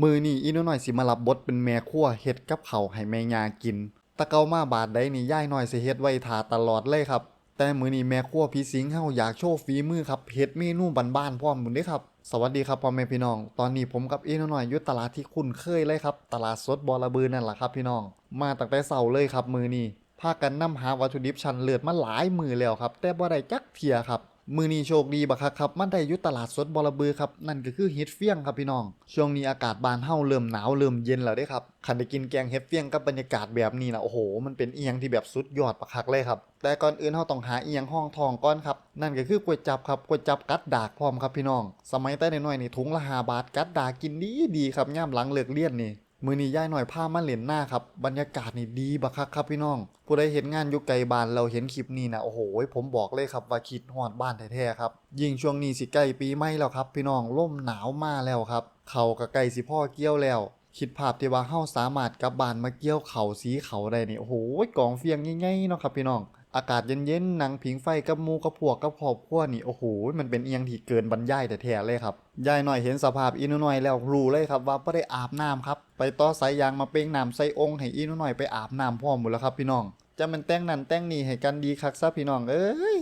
มือนี่อีน้อยหน่อยสิมารับบทเป็นแม่ครัวเฮ็ดกับเขาให้แม่ยากิน ตะเกามาบาดใดนี่ย่ายน้อยสิเฮ็ดไว้ทาตลอดเลยครับ แต่มือนี้แม่ครัวพี่สิงเฮาอยากโชว์ฝีมือครับเฮ็ดเมนูบ้านๆพร้อมมุนเด้ครับ สวัสดีครับพ่อแม่พี่น้อง ตอนนี้ผมกับอีน้อยหน่อยอยู่ตลาดที่คุ้นเคยเลยครับ ตลาดสดบอระบือนั่นแหละครับพี่น้อง มาตั้งแต่เช้าเลยครับมือนี้พากันนำหาวัตถุดิบชั้นเลิศมาหลายมือแล้วครับ แต่บ่ได้จักเทียครับ มือนี้โชคดีบักคักครับ มันได้ยู่ตลาดสดบอระบือครับ นั่นก็คือเห็ดเฟี้ยงครับพี่น้อง ช่วงนี้อากาศบานเฮาเริ่มหนาวเริ่มเย็นแล้วเด้ครับ คันได้กินแกงเห็ดเฟี้ยงกับบรรยากาศแบบนี้นะโอ้โห มันเป็นเอียงที่แบบสุดยอดบักคักเลยครับ แต่ก่อนอื่นเฮาต้องหาเอียงห้องทองก่อนครับ นั่นก็คือก๋วยจับครับ ก๋วยจับกัดดากพร้อมครับพี่น้อง สมัยแต่น้อยๆนี่ถุงละ5บาทกัดดากกินดีดีครับย่ามหลังเลิกเรียนนี่ มือนี้ย่ายหน่อยผ้ามาเหรียญหน้าครับบรรยากาศนี่ดีบักคักครับพี่น้อง ผู้ใดเห็นงานอยู่ไกลบ้านเราเห็นคลิปนี้นะโอ้โหผมบอกเลยครับว่าคิดฮอดบ้านแท้ๆครับยิ่งช่วงนี้สิใกล้ปีใหม่แล้วครับ พี่น้องร่มหนาวมาแล้วครับเขากับไก่สิพ่อเกี้ยวแล้ว คิดภาพที่ว่าเฮาสามารถกลับบ้านมาเกี่ยวเขาสีเขาได้นี่โอ้โหกองเฟียงใหญ่ๆเนาะครับพี่น้อง อากาศเย็นๆหนังผิงไฟกับมูกับพวกกับครอบครัวนี่โอ้โหมันเป็นเอียงที่เกินบรรยายแต่แท้เลยครับยายหน่อยเห็นสภาพอีนุหน่อยแล้วรู้เลยครับว่าบ่ได้อาบน้ำครับ ไปต่อสายยางมาเป้งน้ำใส่องค์ให้อีนุหน่อยไปอาบน้ำพร้อมหมดแล้วครับพี่น้องจะมันแต่งนั่นแต่งนี่ให้กันดีคักซะพี่น้องเอ้ย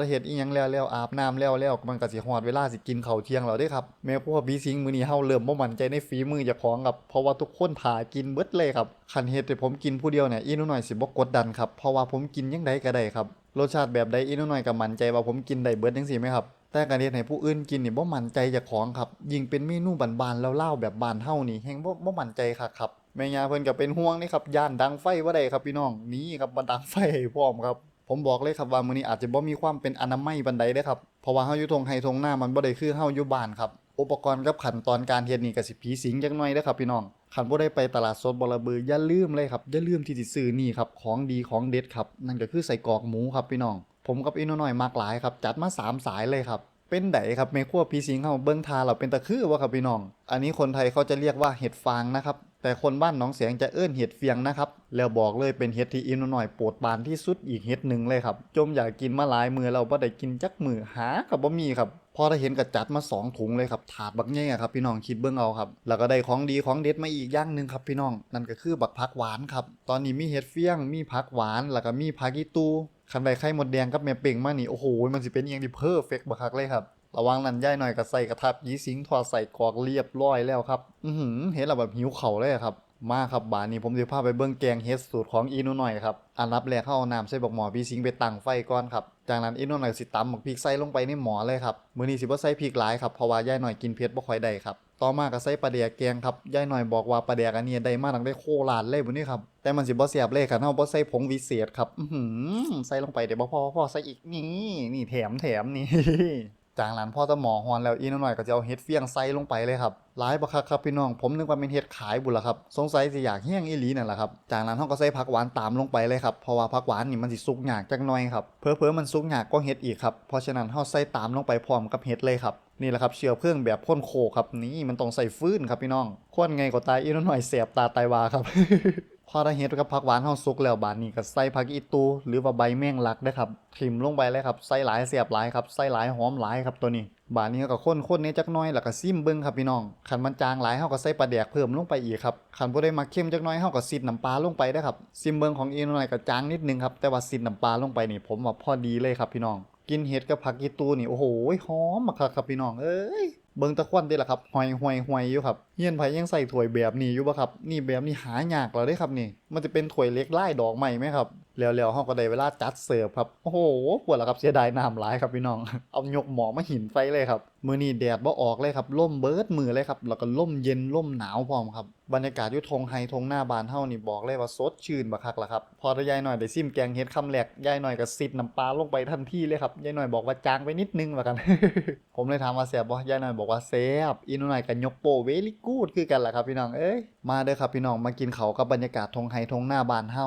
ถ้าเฮ็ดอีหยังแล้วแล้วอาบน้ำแล้วแล้วมันก็สิฮอดเวลาสิกินข้าวเที่ยงแล้วเด้ครับแม่พวกบีซิงมื้อนี้เฮาเริ่มบ่มั่นใจในฝีมือเจ้าของครับเพราะว่าทุกคนถ่ากินเบิดเลยครับคันเฮ็ดให้ผมกินผู้เดียวเนี่ยอีหนูหน่อยสิบ่กดดันครับเพราะว่าผมกินยังไดก็ได้ครับรสชาติแบบใดอีหนูหน่อยก็มั่นใจว่าผมกินได้เบิดจังซี่ไหมครับแต่การเฮ็ดให้ผู้อื่นกินนี่บ่มั่นใจจ้าของครับ ยิ่งเป็นเมนูบานๆแล้วเล่าแบบบานเฮานี่แฮงบ่บ่มั่นใจคักครับแม่ยาเพิ่นก็เป็นห่วงนี่ครับย่านดังไฟบ่าได้ครับพี่น้องนี่ครับบ่ดังไฟให้พร้อมครับ ผมบอกเลยครับว่ามื้อนี้อาจจะบ่มีความเป็นอนามัยบันไดเด้ครับเพราะว่าเฮาอยู่ทงไห้ทงหน้ามันบ่ได้คือเฮาอยู่บ้านครับอุปกรณ์กับขั้นตอนการเฮ็ดนี่ก็สิผีสิงจักหน่อยเด้ครับพี่น้องคันบ่ได้ไปตลาดสดบรบืออย่าลืมเลยครับอย่าลืมที่สิซื้อนี่ครับของดีของเด็ดครับนั่นก็คือใส่กอกหมูครับพี่น้อง ผมกับอีน้อยมากหลายครับจัดมาสามสายเลยครับเป็นไดครับแม่ครัวผีสิงเฮาเบิ่งทาเราเป็นตะคือว่าครับพี่น้อง อันนี้คนไทยเขาจะเรียกว่าเห็ดฟางนะครับ แต่คนบ้านหนองแสงจะเอิ้นเห็ดเฟียงนะครับ แล้วบอกเลยเป็นเห็ดที่อินหน่อยปรดปานที่สุดอีกเห็ดหนึ่งเลยครับ จมอยากกินมาหลายมือเราบ่ได้กินจักมือหากับบ่มีครับพอได้เห็นก็จัดมาสองถุงเลยครับถาดบักแง่ครับพี่น้องคิดเบิ่งเอาครับ แล้วก็ได้ของดีของเด็ดมาอีกอย่างหนึ่งครับพี่น้อง นั่นก็คือบักผักหวานครับ ตอนนี้มีเห็ดเฟียง มีผักหวาน แล้วก็มีผักอีตูคันใดไข่หมดแดงกับแม่เป่งมานี่โอ้โหมันสิเป็นอย่างที่เพอร์เฟกต์บักคักเลยครับ ระวังนั่นย่ายหน่อยก็ใส่กระทับยีสิงทอดใส่กอกเรียบร้อยแล้วครับ อือหือเห็นแล้วแบบหิวเข่าเลยครับ มาครับบานนี้ผมจะพาไปเบิ้งแกงเฮ็ดสูตรของอีนูหน่อยครับ อันรับแรกเข้าน้ำใส่บอกหมอพี่สิงไปตั้งไฟก่อนครับ จากนั้นอีนูหน่อยสิตำหมกพริกใส่ลงไปในหมอเลยครับ มื้อนี้สิบ่ใส่พริกหลายครับเพราะว่าย่ายหน่อยกินเผ็ดบ่ค่อยได้ครับต่อมาก็ใส่ปลาแดกแกงครับย่ายหน่อยบอกว่าปลาแดกอันนี้ได้มาตั้งแต่โคราชเลยบุนี้ครับแต่มันสิบ่เสียบเลยคันเฮาบ่ใส่ผงวิเศษครับอื้อหือใส่ลงไปเดี๋ยวบ่พอพอใส่อีกนี่นี่แถมแถมนี่ จางหลานพ่อตะหมอฮอนแล้วอีนหน่อยก็จะเอาเฮ็ดเฟียงไซลงไปเลยครับหลายบักคักครับพี่น้อง ผมนึกว่าเป็นเฮ็ดขายบุญละครับ สงสัยสิอยากเฮี้ยงอีหลีนั่นแหละครับจางหลานเฮาก็ใส่ผักหวานตามลงไปเลยครับเพราะว่าผักหวานนี่มันสิสุกหยากจักหน่อยครับเผลอมันสุกหยากก็เฮ็ดอีกครับเพราะฉะนั้นเฮาใส่ตามลงไปพร้อมกับเฮ็ดเลยครับนี่แหละครับเชื้อเพลิงแบบพ่นโคครับนี่มันต้องใส่ฟืนครับพี่น้องควนไงก็ตายอีนหน่อยแสบตาไตวาครับ พอได้เฮ็ดกับผักหวานเฮาสุกแล้วบาดนี้ก็ใส่ผักอีตูหรือว่าใบแมงลักเด้ครับทิ่มลงไปเลยครับใส่หลายเสียบหลายครับใส่หลายหอมหลายครับตัวนี้ บาดนี้ก็ข้นข้นนี้จักน้อยแล้วก็ซิมเบิ่งครับพี่น้องคันมันจางหลายเฮาก็ใส่ปลาแดกเพิ่มลงไปอีกครับคันบ่ได้มาเข้มจักน้อยเฮาก็ซิดน้ำปลาลงไปเด้ครับซิมเบิ่งของอีน้อยก็จางนิดนึงครับแต่ว่าซิดน้ำปลาลงไปนี่ผมว่าพอดีเลยครับพี่น้อง กินเห็ดกับผักอีตูนี่โอ้โหหอมมากครับพี่น้องเอ้ย เบิ่งตะควันได้ละครับหอยหอยหอยอยู่ครับเฮียนไผยังใส่ถ้วยแบบนี้อยู่บ่ครับ นี่แบบนี้หายากแล้วเด้ครับนี่ มันจะเป็นถ้วยเล็กไล่ดอกใหม่ไหมครับแล้วๆเฮาก็ได้เวลาจัดเสิร์ฟครับ โอ้โหปวดละครับเสียดายน้ำหลายครับพี่น้อง เอายกหมอมาหินไฟเลยครับ มือนี้แดดบ่ออกเลยครับล่มเบิร์ดมือเลยครับ แล้วก็ล่มเย็นล่มหนาวพร้อมครับ บรรยากาศยู่ทงไฮทงหน้าบานเฮานี่บอกเลยว่าสดชื่นบักคักละครับ พอได้ยายหน่อยได้ซิมแกงเฮ็ดคำแรกยายหน่อยก็ซิดน้ำปลาลงไปทันทีเลยครับ ยายหน่อยบอกว่าจางไปนิดนึงว่ากัน ผมเลยถามว่าแซ่บบ่ยายหน่อยบอกว่าแซ่บอีนูหน่อยก็ยกโปเวลี่กูดคือกันแหละครับพี่น้อง เอ้ย มาเด้อครับพี่น้องมากินเขากับบรรยากาศทงไฮทงหน้าบานเฮา